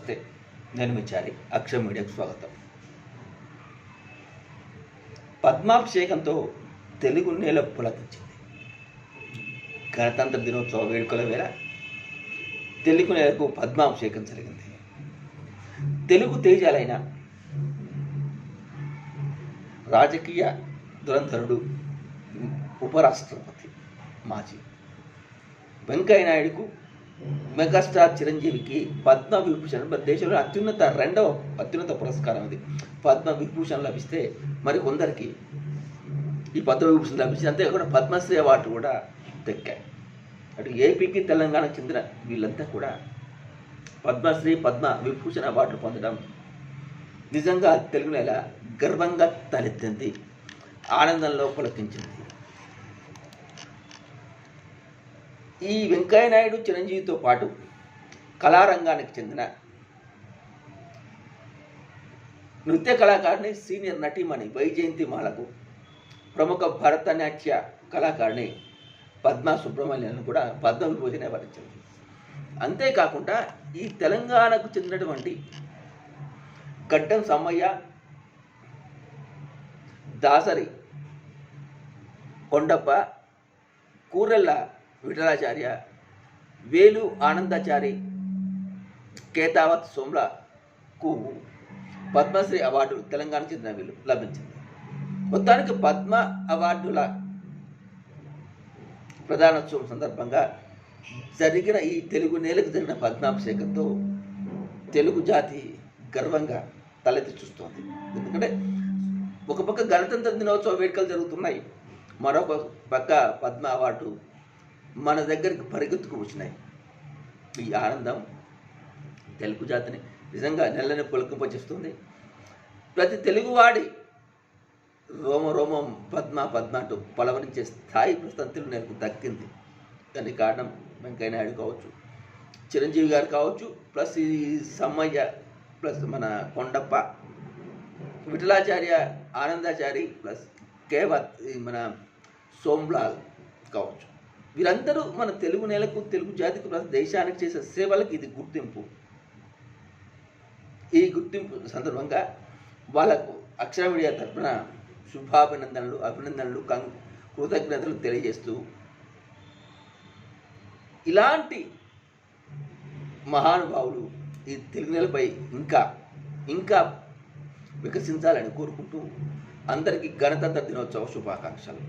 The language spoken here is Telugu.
నమస్తే. నేను విచారి అక్షర మీడియాకు స్వాగతం. పద్మాభిషేకంతో తెలుగు నేల పులకించింది. గణతంత్ర దినోత్సవ వేడుకల వేళ తెలుగు నేలకు పద్మాభిషేకం జరిగింది. తెలుగు తేజాలైన రాజకీయ దురంధరుడు ఉపరాష్ట్రపతి మాజీ వెంకయ్య నాయుడుకు మెగాస్టార్ చిరంజీవికి పద్మవిభూషణ్ మన దేశంలో అత్యున్నత రెండవ అత్యున్నత పురస్కారం ఇది పద్మవిభూషణ్ లభిస్తే మరి కొందరికి ఈ పద్మ లభిస్తే అంతేకాకుండా పద్మశ్రీ అవార్డు కూడా దక్కాయి. అటు ఏపీకి తెలంగాణకు చెందిన వీళ్ళంతా కూడా పద్మశ్రీ పద్మ విభూషణ అవార్డులు పొందడం నిజంగా తెలుగు నెల గర్వంగా తలెత్తింది. ఆనందంలో పులకించింది. ఈ వెంకయ్య నాయుడు చిరంజీవితో పాటు కళారంగానికి చెందిన నృత్య కళాకారిణి సీనియర్ నటీమణి వైజయంతి మాలకు ప్రముఖ భరతనాట్య కళాకారిణి పద్మా సుబ్రహ్మణ్యను కూడా పద్మ విభూషణ వరించింది అంతేకాకుండా ఈ తెలంగాణకు చెందినటువంటి గడ్డం సమ్మయ్య దాసరి కొండప్ప కూరెళ్ళ విఠలాచార్య వేలు ఆనందాచారి కేతావత్ సోమ్లకు పద్మశ్రీ అవార్డు తెలంగాణ చెందిన వీళ్ళు లభించింది. మొత్తానికి పద్మ అవార్డుల ప్రధానోత్సవం సందర్భంగా జరిగిన ఈ తెలుగు నేలకు జరిగిన పద్మాభిషేకంతో తెలుగు జాతి గర్వంగా తలెత్తి చూస్తోంది. ఎందుకంటే ఒక పక్క గణతంత్ర దినోత్సవ వేడుకలు జరుగుతున్నాయి మరొక పక్క పద్మ అవార్డు మన దగ్గరికి పరిగెత్తుకు వచ్చినాయి. ఈ ఆనందం తెలుగు జాతిని నిజంగా నెలని పులకింపచేస్తుంది ప్రతి తెలుగువాడి రోమ రోమం పద్మ పద్మ అంటూ పలవరించే స్థాయి ప్రస్తుతం తెలుగు దక్కింది. దానికి కారణం వెంకయ్య నాయుడు కావచ్చు చిరంజీవి గారు కావచ్చు ప్లస్ ఈ సమ్మయ్య ప్లస్ మన కొండప్ప విఠలాచార్య ఆనందాచారి ప్లస్ కేవత్ మన సోమ్లాల్ కావచ్చు. వీరందరూ మన తెలుగు నేలకు తెలుగు జాతికి దేశానికి చేసే సేవలకు ఇది గుర్తింపు. ఈ గుర్తింపు సందర్భంగా వాళ్ళకు అక్షర మీడియా తరఫున శుభాభినందనలు అభినందనలు కం కృతజ్ఞతలు తెలియజేస్తూ ఇలాంటి మహానుభావులు ఈ తెలుగు నెలపై ఇంకా ఇంకా వికసించాలని కోరుకుంటూ అందరికీ గణతంత్ర దినోత్సవ శుభాకాంక్షలు.